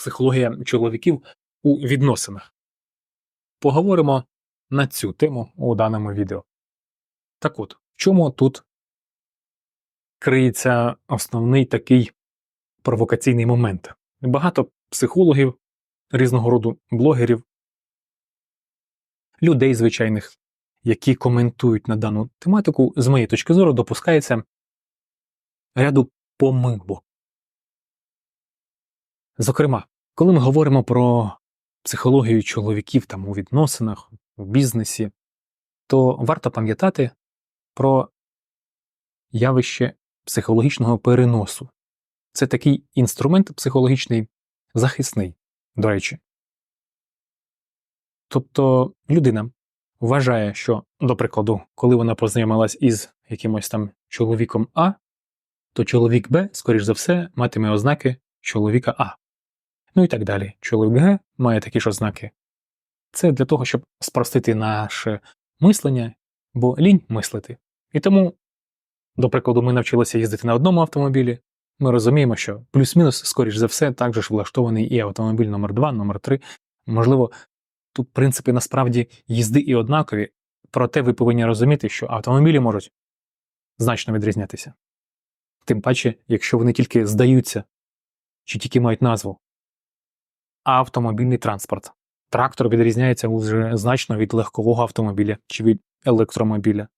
психологія чоловіків у відносинах. Поговоримо на цю тему у даному відео. Так от, в чому тут криється основний такий провокаційний момент? Багато психологів, різного роду блогерів, людей звичайних, які коментують на дану тематику, з моєї точки зору, допускається ряду помилок. Зокрема, коли ми говоримо про психологію чоловіків там у відносинах, в бізнесі, то варто пам'ятати про явище психологічного переносу. Це такий інструмент психологічний захисний, до речі. Тобто людина вважає, що, до прикладу, коли вона познайомилась із якимось там чоловіком А, то чоловік Б, скоріш за все, матиме ознаки чоловіка А. Ну і так далі. Чоловік Г має такі ж ознаки. Це для того, щоб спростити наше мислення, бо лінь мислити. І тому, до прикладу, ми навчилися їздити на одному автомобілі. Ми розуміємо, що плюс-мінус, скоріш за все, також влаштований і автомобіль номер 2 номер 3 Можливо, тут принципи насправді їзди і однакові, проте ви повинні розуміти, що автомобілі можуть значно відрізнятися. Тим паче, якщо вони тільки здаються чи тільки мають назву. Автомобільний транспорт. Трактор відрізняється вже значно від легкового автомобіля чи від електромобіля,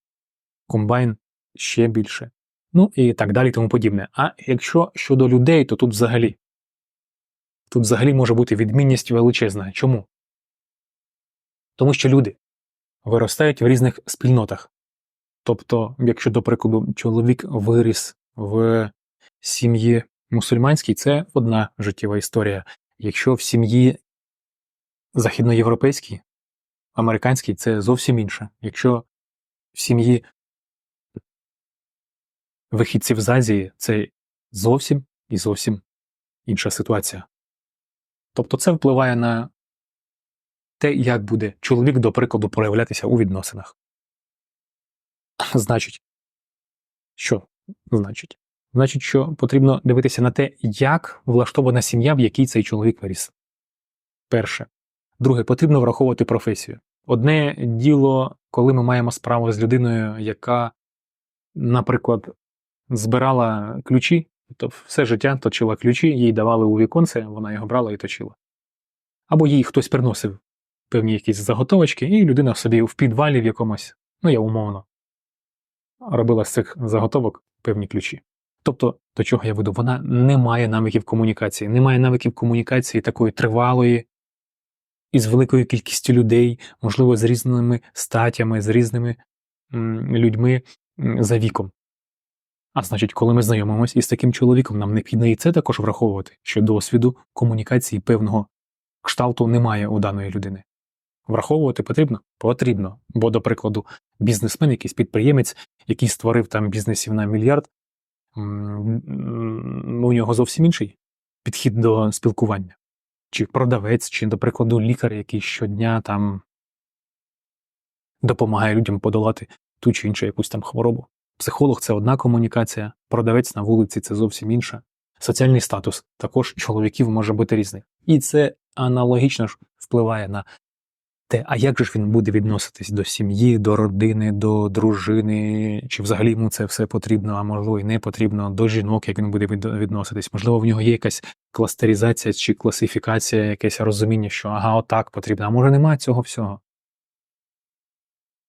комбайн ще більше. Ну і так далі, тому подібне. А якщо щодо людей, то тут взагалі тут взагалі може бути відмінність величезна. Чому? Тому що люди виростають в різних спільнотах. Тобто, якщо, до прикладу, чоловік виріс в сім'ї мусульманській, це одна життєва історія. Якщо в сім'ї західноєвропейській, американській, це зовсім інше. Якщо в сім'ї вихідців з Азії, це зовсім і зовсім інша ситуація. Тобто це впливає на те, як буде чоловік, до прикладу, проявлятися у відносинах. Значить, що значить? Значить, що потрібно дивитися на те, як влаштована сім'я, в якій цей чоловік виріс. Перше. Друге, потрібно враховувати професію. Одне діло, коли ми маємо справу з людиною, яка, наприклад, збирала ключі, то все життя точила ключі, їй давали у віконце, вона його брала і точила. Або їй хтось приносив певні якісь заготовочки, і людина собі в підвалі в якомусь, ну я умовно, робила з цих заготовок певні ключі. Тобто, до чого я веду, вона не має навиків комунікації, не має навиків комунікації такої тривалої, із великою кількістю людей, можливо, з різними статтями, з різними людьми за віком. А значить, коли ми знайомимося із таким чоловіком, нам необхідно і це також враховувати, що досвіду комунікації певного кшталту немає у даної людини. Враховувати потрібно? Потрібно. Бо, до прикладу, бізнесмен, якийсь підприємець, який створив там бізнесів на мільярд, у нього зовсім інший підхід до спілкування. Чи продавець, чи, до прикладу, лікар, який щодня там допомагає людям подолати ту чи іншу якусь там хворобу. Психолог це одна комунікація, продавець на вулиці це зовсім інша. Соціальний статус також чоловіків може бути різний. І це аналогічно ж впливає на те, а як же ж він буде відноситись до сім'ї, до родини, до дружини, чи взагалі йому це все потрібно, а можливо і не потрібно, до жінок, як він буде відноситись. Можливо, в нього є якась кластеризація чи класифікація, якесь розуміння, що ага, отак потрібно, а може немає цього всього.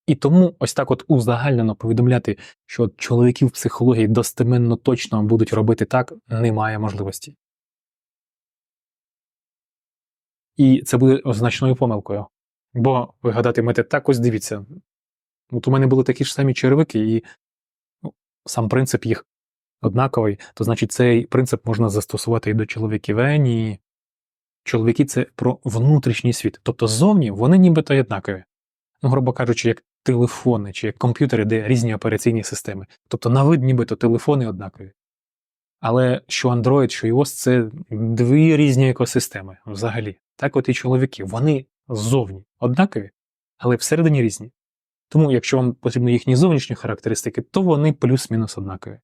І тому ось так от узагальнено повідомляти, що чоловіки в психології достеменно точно будуть робити так, немає можливості. І це буде значною помилкою. Бо ви гадатимете, так ось дивіться. От у мене були такі ж самі червики, і ну, сам принцип їх однаковий, то значить цей принцип можна застосувати і до чоловіків. Ні. Чоловіки це про внутрішній світ. Тобто ззовні вони нібито однакові. Ну, грубо кажучи, як телефони чи як комп'ютери, де різні операційні системи. Тобто, на вид, нібито телефони однакові. Але що Android, що iOS – це дві різні екосистеми взагалі. Так от і чоловіки. Вони ззовні однакові, але всередині різні. Тому, якщо вам потрібні їхні зовнішні характеристики, то вони плюс-мінус однакові.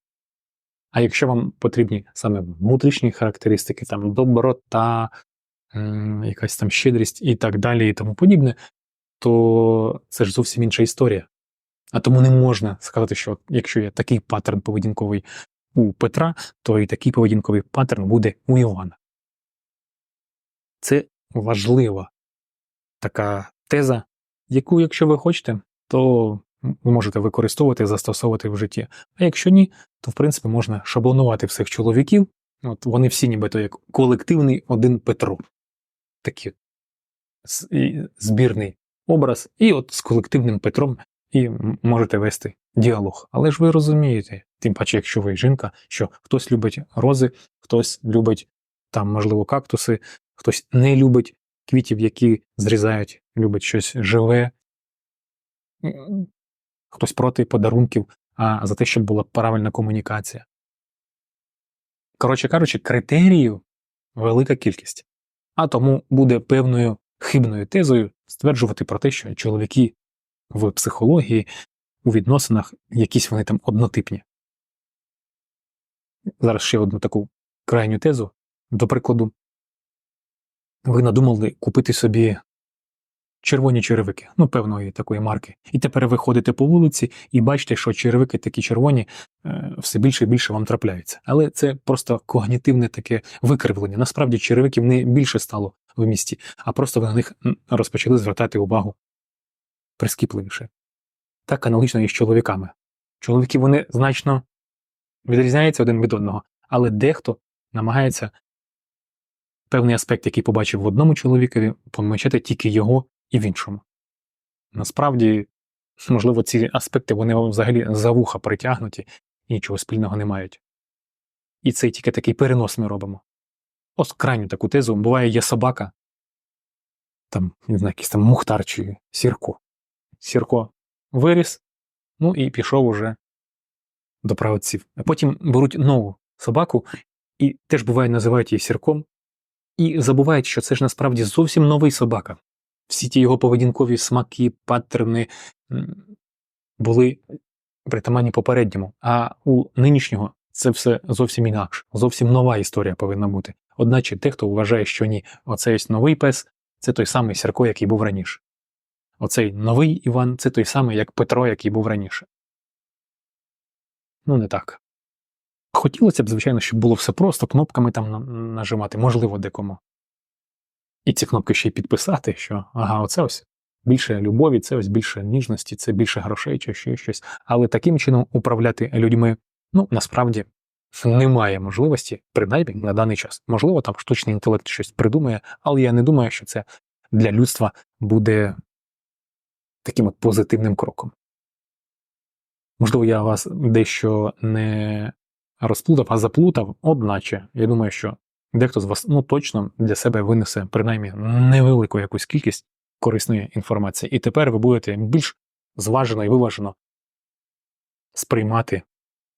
А якщо вам потрібні саме внутрішні характеристики, там доброта, якась там щедрість і так далі, і тому подібне, то це ж зовсім інша історія. А тому не можна сказати, що якщо є такий паттерн поведінковий у Петра, то і такий поведінковий паттерн буде у Івана. Це важлива така теза, яку, якщо ви хочете, то ви можете використовувати, застосовувати в житті. А якщо ні, то в принципі можна шаблонувати всіх чоловіків. От вони всі нібито як колективний один Петро. Такий збірний образ, і от з колективним Петром і можете вести діалог. Але ж ви розумієте, тим паче, якщо ви жінка, що хтось любить рози, хтось любить там, можливо, кактуси, хтось не любить квітів, які зрізають, любить щось живе, хтось проти подарунків, а за те, щоб була правильна комунікація. Коротше кажучи, критеріїв велика кількість. А тому буде певною хибною тезою стверджувати про те, що чоловіки в психології у відносинах якісь вони там однотипні. Зараз ще одну таку крайню тезу. До прикладу, ви надумали купити собі червоні черевики, ну, певної такої марки. І тепер ви ходите по вулиці і бачите, що черевики такі червоні е, все більше і більше вам трапляються. Але це просто когнітивне таке викривлення. Насправді черевиків не більше стало в місті, а просто ви на них розпочали звертати увагу прискіпливіше. Так аналогічно і з чоловіками. Чоловіки вони значно відрізняються один від одного, але дехто намагається певний аспект, який побачив в одному чоловікові, помічати тільки його і в іншому. Насправді, можливо, ці аспекти вони взагалі за вуха притягнуті і нічого спільного не мають. І це тільки такий перенос ми робимо. Ось крайню таку тезу буває є собака, там, не знаю, якийсь там Мухтар чи Сірко. Сірко виріс, ну і пішов уже до правоців. А потім беруть нову собаку, і теж буває називають її сірком, і забувають, що це ж насправді зовсім новий собака. Всі ті його поведінкові смаки, паттерни були притаманні попередньому, а у нинішнього це все зовсім інакше, зовсім нова історія повинна бути. Одначе дехто вважає, що ні, оцей ось новий пес це той самий Сірко, який був раніше. Оцей новий Іван це той самий, як Петро, який був раніше. Ну, не так. Хотілося б, звичайно, щоб було все просто, кнопками там нажимати, можливо, декому. І ці кнопки ще й підписати, що ага, оце ось більше любові, це ось більше ніжності, це більше грошей чи ще щось. Але таким чином управляти людьми, ну, насправді, немає можливості, принаймні на даний час. Можливо, там штучний інтелект щось придумає, але я не думаю, що це для людства буде таким от позитивним кроком. Можливо, я вас дещо не розплутав, а заплутав, одначе. Я думаю, що дехто з вас ну, точно для себе винесе принаймні невелику якусь кількість корисної інформації. І тепер ви будете більш зважено і виважено сприймати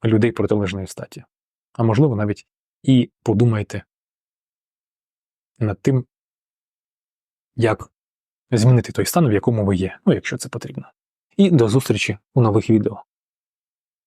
людей протилежної статі. А можливо, навіть і подумайте над тим, як змінити той стан, в якому ви є, ну, якщо це потрібно. І до зустрічі у нових відео.